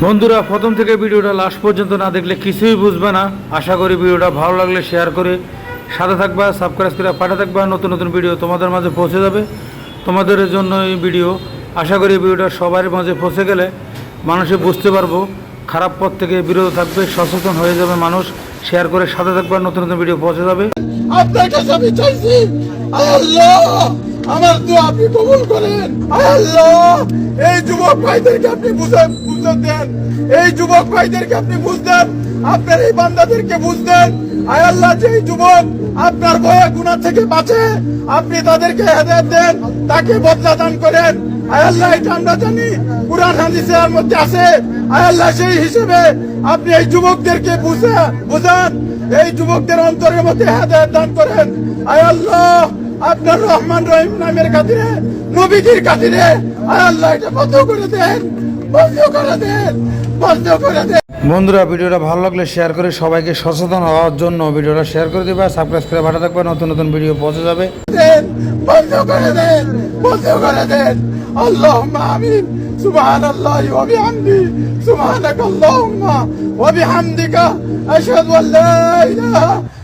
বন্ধুরা, প্রথম থেকে ভিডিওটা লাস্ট পর্যন্ত না দেখলে কিছুই বুঝবে না। আশা করি ভিডিওটা ভালো লাগলে শেয়ার করে সাথে থাকবা সাবস্ক্রাইব করে পাঠা থাকবা, নতুন নতুন ভিডিও তোমাদের মাঝে পৌঁছে যাবে। তোমাদের জন্য এই ভিডিও। আশা করি ভিডিওটা সবার মাঝে পৌঁছে গেলে মানুষে বুঝতে পারব, খারাপ পথ থেকে বিরত থাকবে, সচেতন হয়ে যাবে মানুষ। শেয়ার করে সাথে থাকবা, নতুন নতুন ভিডিও পৌঁছে যাবে। আমার তো আপনি কবুল করেন। আল্লাহ, এই যুবক ভাইদেরকে আপনি বুঝে বুঝে দেন। এই যুবক ভাইদেরকে আপনি বুঝতেন আপনার এই বান্দাদেরকে বুঝতেন আয় আল্লাহ যে যুবক আপনার ভয়ে গুণা থেকে বাঁচে, আপনি তাদেরকে হেদায়ত দেন, তাকে বদলা দান করেন। আয় আল্লাহ, এটা আমরা জানি, কুরআন, হাদিসের মধ্যে আছে। আয় আল্লাহ, সেই হিসেবে আপনি এই যুবকদেরকে বুঝে বুঝান, এই যুবকদের অন্তরের মধ্যে হেদায়ত দান করেন। আয় আল্লাহ আপনার রহমান রহিম নামের খাতিরে নবীজির খাতিরে আয় আল্লাহ এটা বন্ধ করে দেন বন্ধ করে দেন বন্ধ করে দেন বন্ধুরা ভিডিওটা ভালো লাগলে শেয়ার করে সবাইকে সচেতন হওয়ার জন্য ভিডিওটা শেয়ার করে দিবা সাবস্ক্রাইব করে পাঠা থাকবা নতুন নতুন ভিডিও পৌঁছে যাবে দেন বন্ধ করে দেন বন্ধ করে দেন اللهم آمين سبحان الله وبحمده سبحانك اللهم وبحمدك أشهد أن لا إله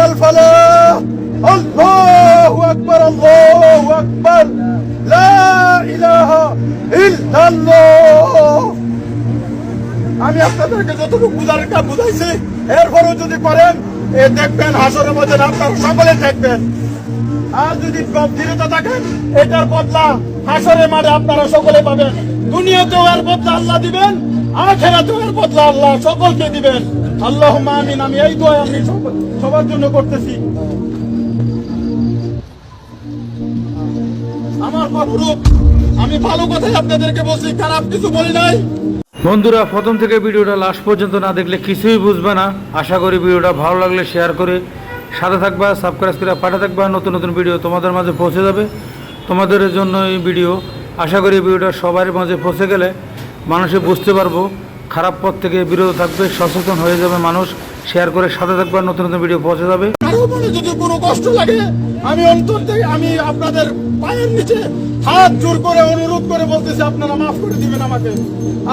الفلاح الله أكبر الله أكبر لا إله إلا الله আমি আপনাদেরকে যতটুকু বুঝার কাম বুঝাইছি এরপরও যদি করেন এ দেখবেন হাসরের মধ্যে আপনারা সকলে দেখবেন আর যদি দৃঢ়তা থাকেন এটার বদলা হাসরের মাঠে আপনারা সকলে পাবেন দুনিয়াতেও এর বদলা আল্লাহ দিবেন আখেরাতেও এর বদলা আল্লাহ সকলকে দিবেন আল্লাহ আমিন, আমি এই আমি সবার জন্য করতেছি। আমার আমি ভালো কথাই আপনাদেরকে বলছি, খারাপ কিছু বলি নাই। বন্ধুরা, প্রথম থেকে ভিডিওটা লাস্ট পর্যন্ত না দেখলে কিছুই বুঝবে না। আশা করি ভিডিওটা ভালো লাগলে শেয়ার করে সাথে থাকবা সাবস্ক্রাইব করে পাঠা থাকবা, নতুন নতুন ভিডিও তোমাদের মাঝে পৌঁছে যাবে। তোমাদের জন্য এই ভিডিও আশা করি ভিডিওটা সবার মাঝে পৌঁছে গেলে মানুষে বুঝতে পারব খারাপ পথ থেকে বিরত থাকবে, সচেতন হয়ে যাবে মানুষ শেয়ার করে সাথে থাকবা নতুন নতুন ভিডিও পৌঁছে যাবে। যদি কোনো কষ্ট লাগে, আমি অন্তর আমি আপনাদের পায়ের নিচে হাত জোর করে অনুরোধ করে বলতেছি, আপনারা মাফ করে দিবেন আমাকে।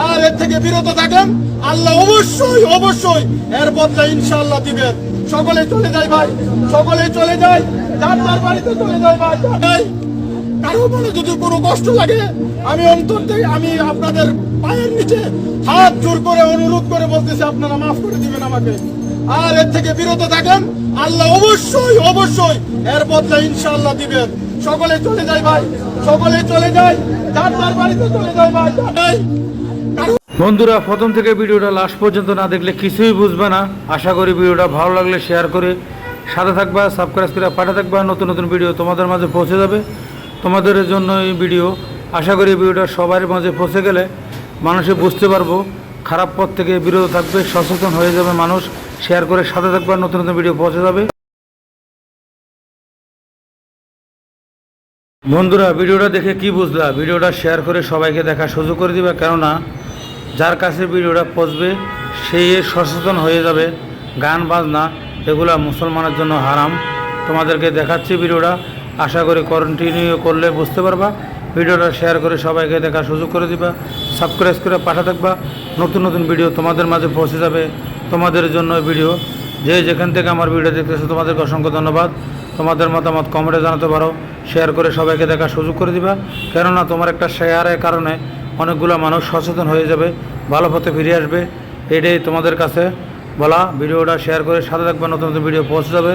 আর এর থেকে বিরত থাকেন, আল্লাহ অবশ্যই অবশ্যই এর বদলা ইনশাআল্লাহ দিবেন। সকলে চলে যায় ভাই, সকলে চলে যায় যার বাড়িতে চলে যায় ভাই যাই কারও মনে যদি কোনো কষ্ট লাগে, আমি অন্তর থেকে, আমি আপনাদের পায়ের নিচে হাত জোর করে অনুরোধ করে বলতেছি, আপনারা মাফ করে দিবেন আমাকে। আর এর থেকে বিরত থাকেন। আল্লাহ অবশ্যই অবশ্যই এর বদলা ইনশাআল্লাহ দিবেন। সকলে চলে যায় ভাই, সকলে চলে যায়। যার যার বাড়িতে চলে যায় ভাই বন্ধুরা, প্রথম থেকে ভিডিওটা লাস্ট পর্যন্ত না দেখলে কিছুই বুঝবে না। আশা করি ভিডিওটা ভালো লাগলে শেয়ার করে সাথে থাকবা সাবস্ক্রাইব করে পাঠা থাকবা। নতুন নতুন ভিডিও তোমাদের মাঝে পৌঁছে যাবে। তোমাদের জন্য এই ভিডিও। আশা করি ভিডিওটা সবার মাঝে পৌঁছে গেলে মানুষে বুঝতে পারব, খারাপ পথ থেকে বিরত থাকবে, সচেতন হয়ে যাবে মানুষ শেয়ার করে সাথে থাকবে নতুন নতুন ভিডিও পৌঁছে যাবে। বন্ধুরা ভিডিওটা দেখে কি বুঝলা? ভিডিওটা শেয়ার করে সবাইকে দেখা সুযোগ করে দিবা, কেননা যার কাছে ভিডিওটা পৌঁছবে সেই সচেতন হয়ে যাবে। গান, বাজনা, এগুলা মুসলমানের জন্য হারাম। তোমাদেরকে দেখাচ্ছি ভিডিওটা আশা করি কন্টিনিউ করলে বুঝতে পারবা। ভিডিওটা শেয়ার করে সবাইকে দেখার সুযোগ করে দিবা সাবস্ক্রাইব করে পাঠা থাকবা। নতুন নতুন ভিডিও তোমাদের মাঝে পৌঁছে যাবে। তোমাদের জন্য ভিডিও যে যেখান থেকে আমার ভিডিও দেখতেছো, তোমাদেরকে অসংখ্য ধন্যবাদ। তোমাদের মতামত কমেন্টে জানাতে পারো। শেয়ার করে সবাইকে দেখার সুযোগ করে দিবা। কেননা তোমার একটা শেয়ারের কারণে অনেকগুলো মানুষ সচেতন হয়ে যাবে, ভালো পথে ফিরে আসবে। এটাই তোমাদের কাছে বলা। ভিডিওটা শেয়ার করে সাথে থাকবে, নতুন নতুন ভিডিও পৌঁছে যাবে।